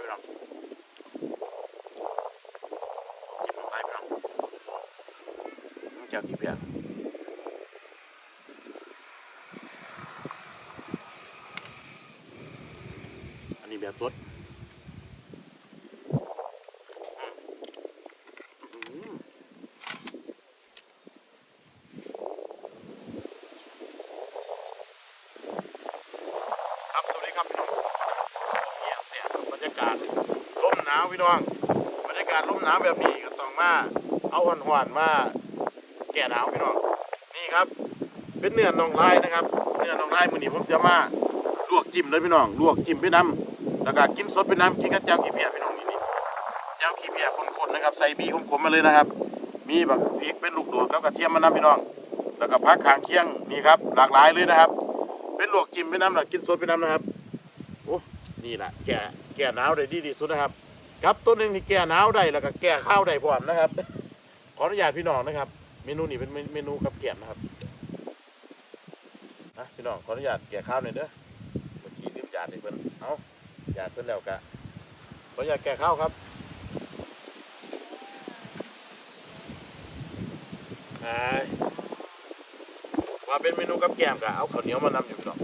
พี่น้องจิ้มลงไปพี่น้องน้องแก้วกี่เพียอันนี้แบบสดครับสวัสดีครับพี่น้องเนี่ยเนี่ยบรรยากาศลมหนาวพี่น้องบรรยากาศลมหนาวแบบนี้ก็ต้องมาเอาหวานๆมาแก่หนาวพี่น้องนี่ครับ เป็นเนื้อน่องลายนะครับเนื้อน่องลายมื้อนี้ผมจะมาลวกจิ้มเลยพี่น้องลวกจิ้มไปน้ำแล้วก็กินสดไปน้ำกินกับแจ่วขี้เพียพี่น้องนี่นี่แจ่วขี้เพียคนๆนะครับใส่บีขมๆมาเลยนะครับ มีแบบพริกเป็นลูกโดดกับกระเทียมมานำพี่น้อง แล้วก็พักขางเคียงนี่ครับ หลากหลายเลยนะครับ เป็นลวกจิ้มไปน้ำหรือกินสดไปน้ำนะครับโอ้นี่แหละแก ก่หนาวได้ดีที่สุดนะครับครับต้นหนึ่งที่แก่หนาวได้แล้วก็แก่ข้าวได้พร้อมนะครับ ขออนุญาตพี่น้องนะครับ เมนูนี้เป็นเมนูกับเกียมนะครับนะพี่น้องขออนุญาตแก่ข้าวหน่อยเด้อเมื่อกี้ลืมจานให้เพิ่นเอาจานเพิ่นแล้วกะขออนุญาตแก่ข้าวครับอ่าว่าเป็นเมนูกับแก้มกะเอาข้าวเหนียวมานำอยู่พี่น้อง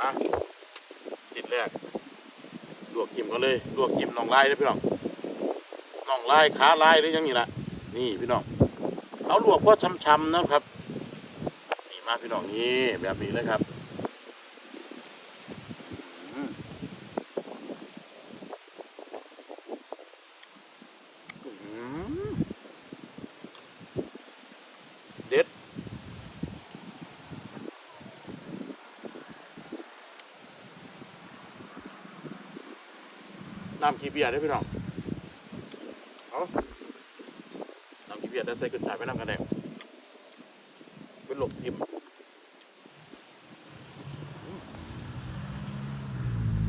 มาสิทแรก วกจิ้มก็เลยลวกกิมน่องลายเลยพี่น้องน่องลายขาลายหรือยังนี่ละนี่พี่น้องเอาลวกเพราะช้ำๆนะครับ นี่มาพี่น้องนี่แบบนี้เลยครับอืมอืมเด็ด น้ำขี้ เบียร์ได้พี่น้องเอาน้ำขี้เบียร์ได้ใส่ขึ้นฉายไปน้ำกันแดงเป็นหลบทิม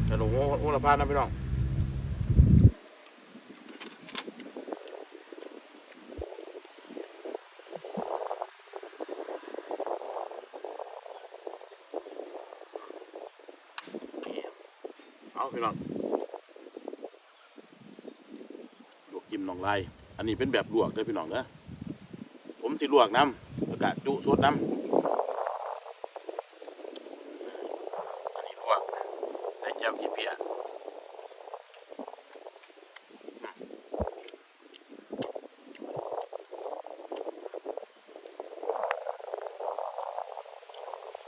แต่หลวงโอ้ละพานนะพี่น้องเอาพี่น้อง ลวกจิ้มหน องลาย อันนี้เป็นแบบลวกเด้อพี่น้องเด้อผมสิลวกน้ำแล้วก็จุสดน้ำอันนี้ลวกใส่แก้วขี้เปียอืม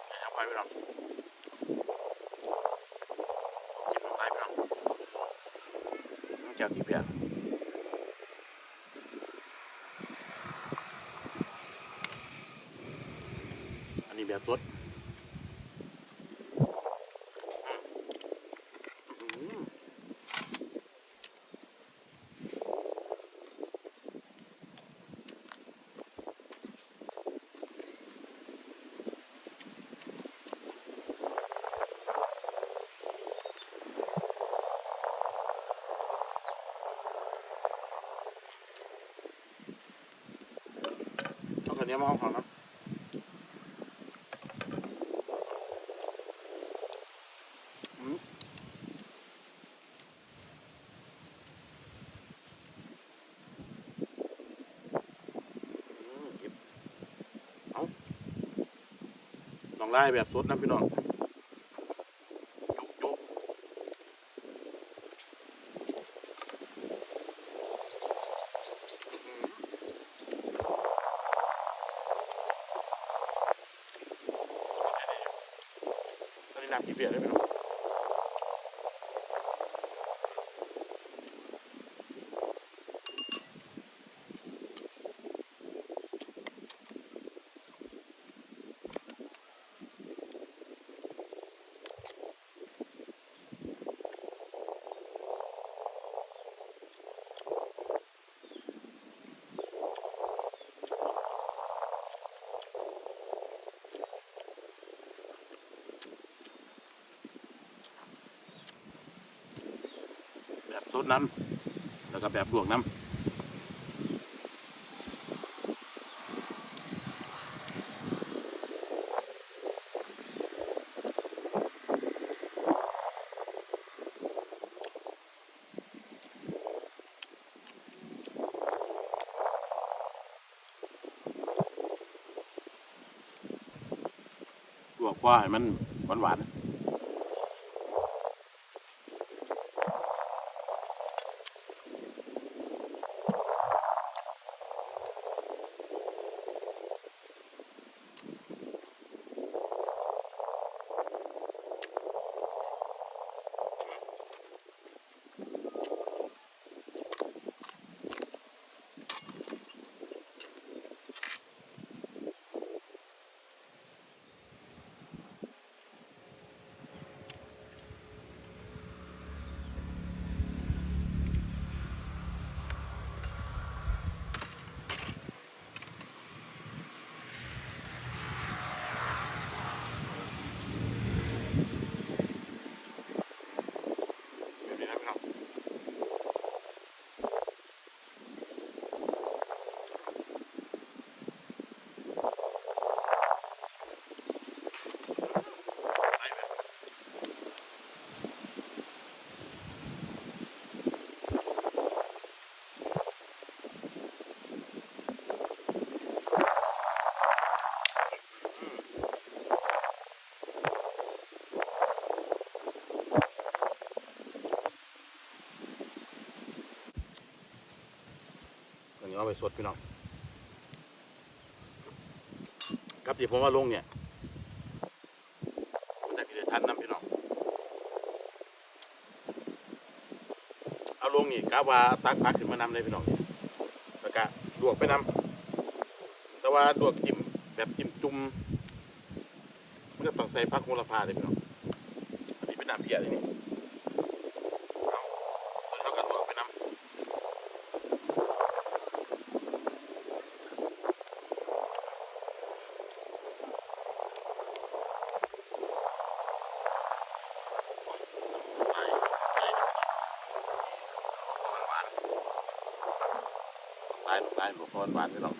ให้ทำไปพี่น้องจิ้มหนองลายพี่น้องแก้วขี้เปีย อั นนี้แบบสดเอาข้าวเหนียวมาเอาของนะ อืมอืมหยิบเอา ของไล่แบบสดนะพี่น้อง สดน้ำแล้วก็แบบลวกน้ำลวกว่าให้มันหวานๆ ไปสดพี่น้องครับที่ผมว่าลงเนี่ยแต่พี่ได้ทันน้ำพี่น้องเอาลงนี่กะว่าตักพักขึ้นมานำเลยพี่น้องแล้วก็ลวกไปนำแต่ว่าลวกจิ้มแบบจิ้มจุ่มมันก็ต้องใส่ผักโหระพาเลยพี่น้องอันนี้เป็นน้ำเพียเลยนี่เอาแล้วเท่ากันลวกไปนำ ไปไปหวาน ตายตายหลวงพ่อหวานไม่หรอก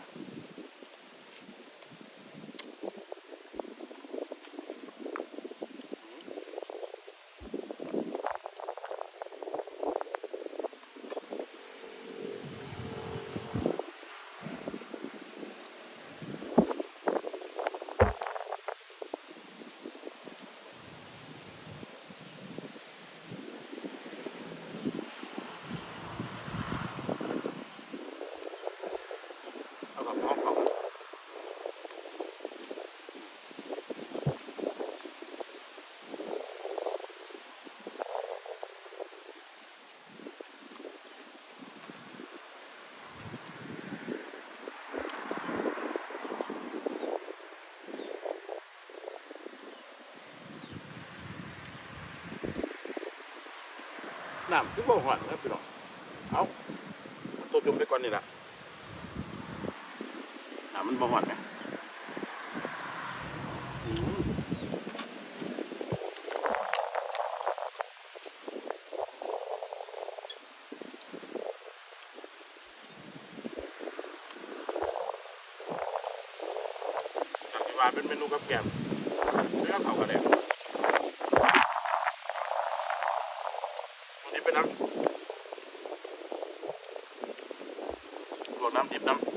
น้ำคือบ่หวานนะพี่น้องเอาตัวจุ่มไปก่อนนี่นะอะมันบ่หอนไหมว่าเป็นเมนูกับแกมเนื้อเขากันเลยวันนี้เป็นน้ำรวมน้ำดิบน้ำ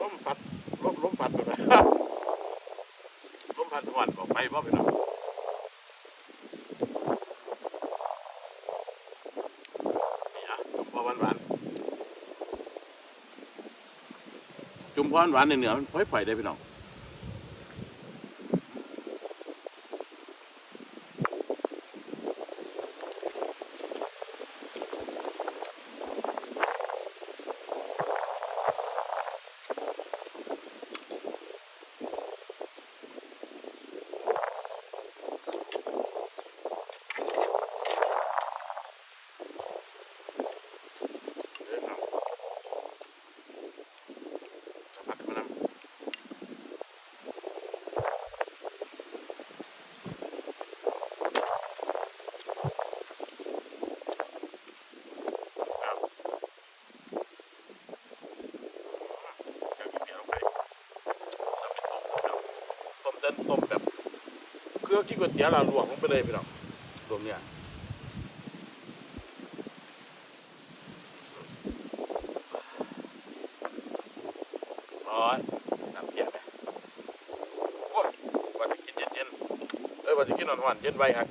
ล้มพัดล้ มล้มพัดไปนะล้มพัดหวันบอกไปบ่ไป็นหรอนี่อะจุ่มพอหวานหวานจุ่มพอหวานๆเหนือๆมันค่อยๆได้พี่น้องเด้อครับแล้วพักกันมานำ เต้นต้มแบบเครื่องที่ก๋วยเตี๋ยวเราลวกลงไปเลยพี่น้องรวมเนี่ยอ๋อน้ำเย็นไหมโอ้ยว่าจะกินเย็นๆเออว่าจะกินนอนหวานเย็นไว้ครับ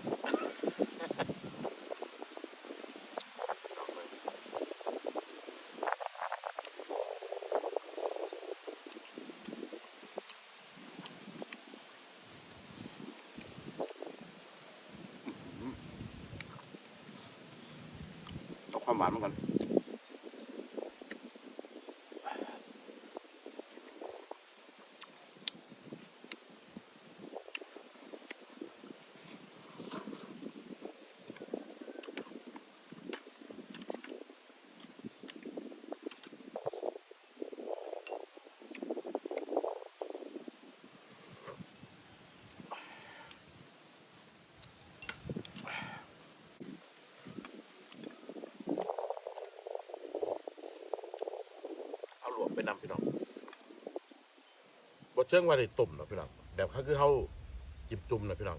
เอาความหวานมาก่อน เอาหลวกไปนำพี่น้องบดเชิงว่าได้ต้มเนาะพี่น้องแบบเขาคือเขาจิ้มจุ่มเนาะพี่น้อง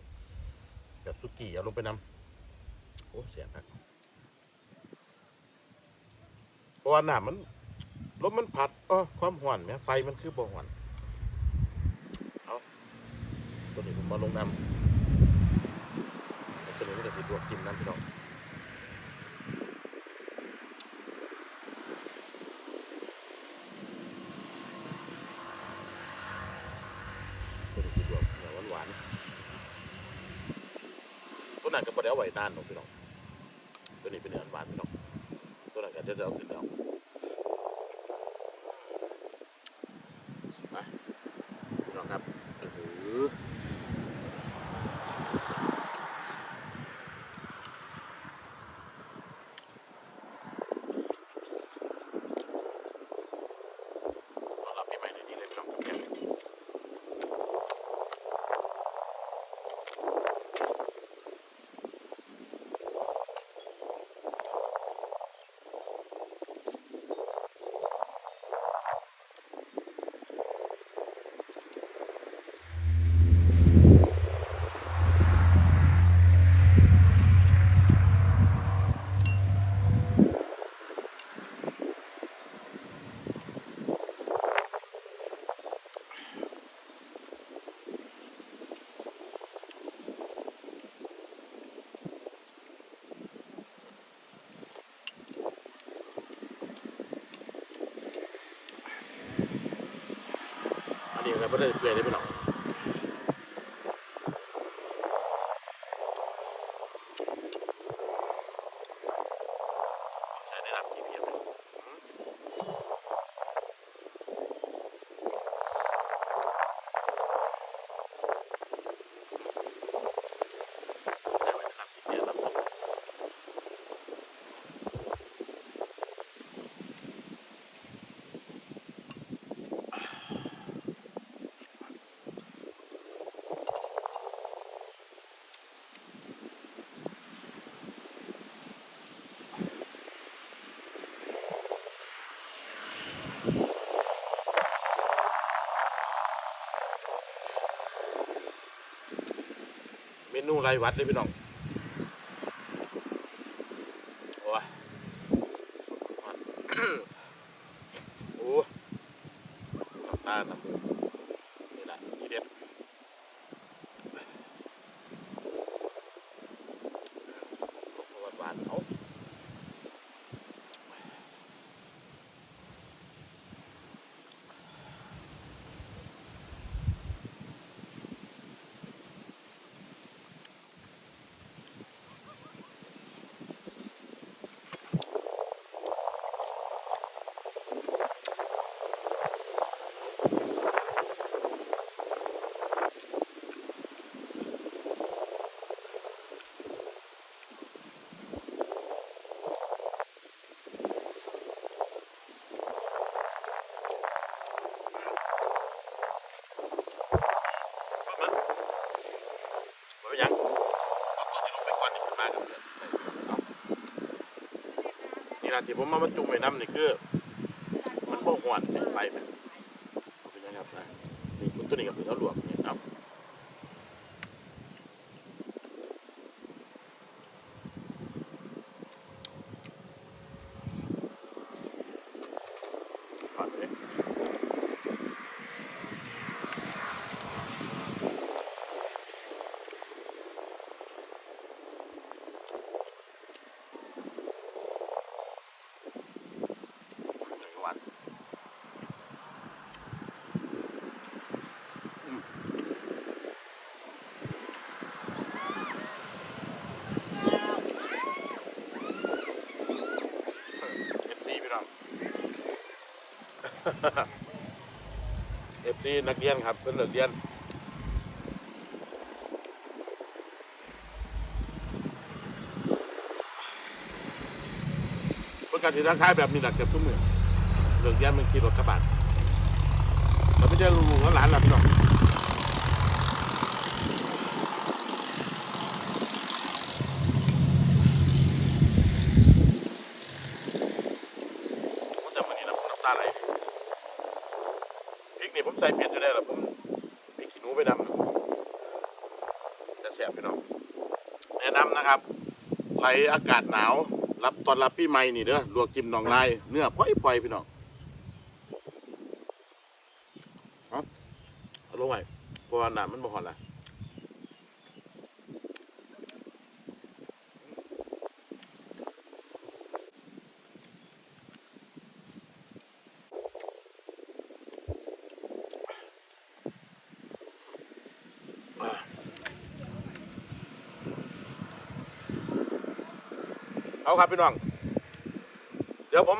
แบบสุกี้เอาลงไปนำโอ้เสียครับเพราะว่าน้ำมันลมมันพัดอ๋อความห่อนแหมไฟมันคือบ่ห่อนเอาตัวนี้ผมมาลงนำแล้วตัวนี้ก็จะติดลวกจิ้มน้ำพี่น้อง ตัวนี้คือรวมเนื้อหวานๆตัวนั้นก็บ่ ได้เอาไว้นานหนูพี่น้องตัวนี้เป็นเนื้อหวานพี่น้องตัวนั้นก็จะเอาขึ้นแล้วไปพี่น้องครับเออต้อนรับปีใหม่ในนี้เลยพี่น้องเนี่ย อันนี้อะไรไม่ได้เปลี่ยนได้ไหมหรอกใช้ในรับที่เพียบเลยใช้ไว้ในรับที่เพียบรับตรง เมนูไรวัดเลยพี่น้อง โอ้ยสุดมัน โอ้ยน้ำตาลน้ำมูกนี่แหละทีเด็ดหวานหวานๆเอาเอามาเอาไปยังเอาตัวที่ลงไปก่อนนี่ขึ้นมาครับเอา นี่นะที่ผมมาบรรจุไว้น้ำนี่คือ มันบ่หวนไปไปเป็นยังไงครับนะนี่คุณตัวนี้กับตัวหลวงานเอฟซีนักเรียนครับเป็นนักเรียนประการสินค้าแบบมีหลักเก็บทุกมือ เลิกเรียนมันขี่รถกระบะเราไม่ใช่ลูกๆหลานหลับพี่น้องแต่วันนี้นะผมน้ำตาไหลพริกนี่ผมใส่เผ็ดอยู่ได้หรอผมพริกขี้หนูไปดำนะจะแสบพี่น้องแนะนำนะครับไหลอากาศหนาว รับตอนรับปีใหม่นี่เด้อลวกจิ้มหนองลายเนื้อพ่อยปล่อยๆพี่น้องครับเอาลงไว้ เพราะว่าน้ำมันบ่หอนละเอาครับพี่น้อง เดี๋ยวผม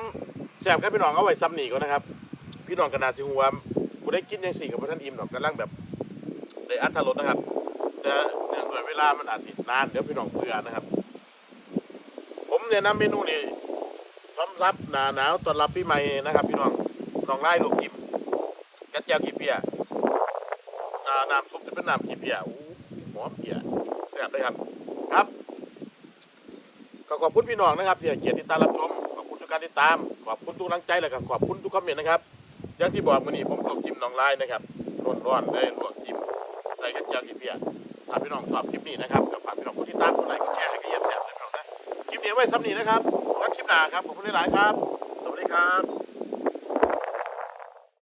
แสบครับพี่น้องเอาไว้ซ้ำหนีก่อนนะครับ พี่น้องกระนาสิหัวกูได้กินยังสี่กับพท่านอิ่มหรอกกำลังแบบ ได้อัตรสนะครับแต่เนื่องด้วยเวลามันอาจติดนานเดี๋ยวพี่น้องเบื่อนะครับ ผมแนะนำเมนูนี้สำหรับหนาหนาวตอนรับปีใหม่นะครับ พี่น้องน้องไล่ลูกกิมกระเจียวกีเปียอ่าน้ำซุปจะเป็นน้ำกีเปียอู้หอมเปียแซ่บเลยครับครับก็ขอบคุณพี่น้องนะครับที่ให้เกียรติติดตามรับชมขอบคุณทุกการติดตามขอบคุณทุกกำลังใจและก็ขอบคุณทุกคอมเมนต์นะครับอย่างที่บอกวันนี้ผมตกจิมน้องไลน์นะครับร้อนๆได้ลวกจิ้มใส่ก ระเจียวกีเปียถ้าพี่น้องชอบคลิปนี้นะครับก็ฝากพี่น้องกดติดตามกดไลค์กดแชร์ให้กระเยียบแสบด้วยพี่น้องนะคลิปนี้ไว้ซ้ำนี้นะครับนคลิปหน้าครับขอบคุณหลายๆครับ สวัสดีครับ